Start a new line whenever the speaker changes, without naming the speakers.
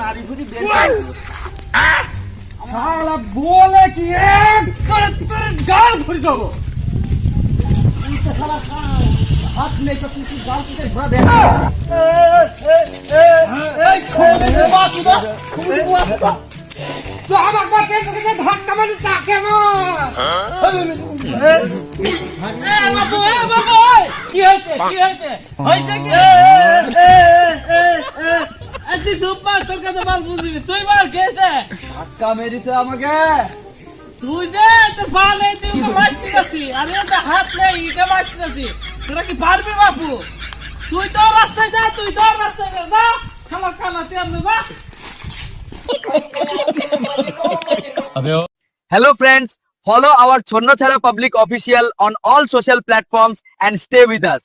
নারী বের
শালা বলে কি এক করে তোর গাল ঘুরি দেবো
হাত নেই তো তুই গাল তুই ঘোরা বের এই ছোড়ে দে বাচু দা ছোড়ে বাচু দা
তো আমার কাছে তোকে যে ধাক্কা মারি তাকে মার এ বাবু এ বাবু ওই! কি হয়েছে কি হয়েছে হয়েছে কি তুই চুপ মার তোর কাছে মাল বুঝবি তুই মার খেয়েছে
ধাক্কা মেরেছে আমাকে
তুই যে তোর পা নেই তুই ওকে মারতে যাচ্ছি আরে তো হাত নেই ইকে মারতে যাচ্ছি তোরা কি পারবি বাপু তুই তোর রাস্তায় যা তুই তোর রাস্তায় যা যা খালা খালা তুই আপনি যা
Hello friends, follow our Chonna Chhara Public Official on all social platforms and stay with us.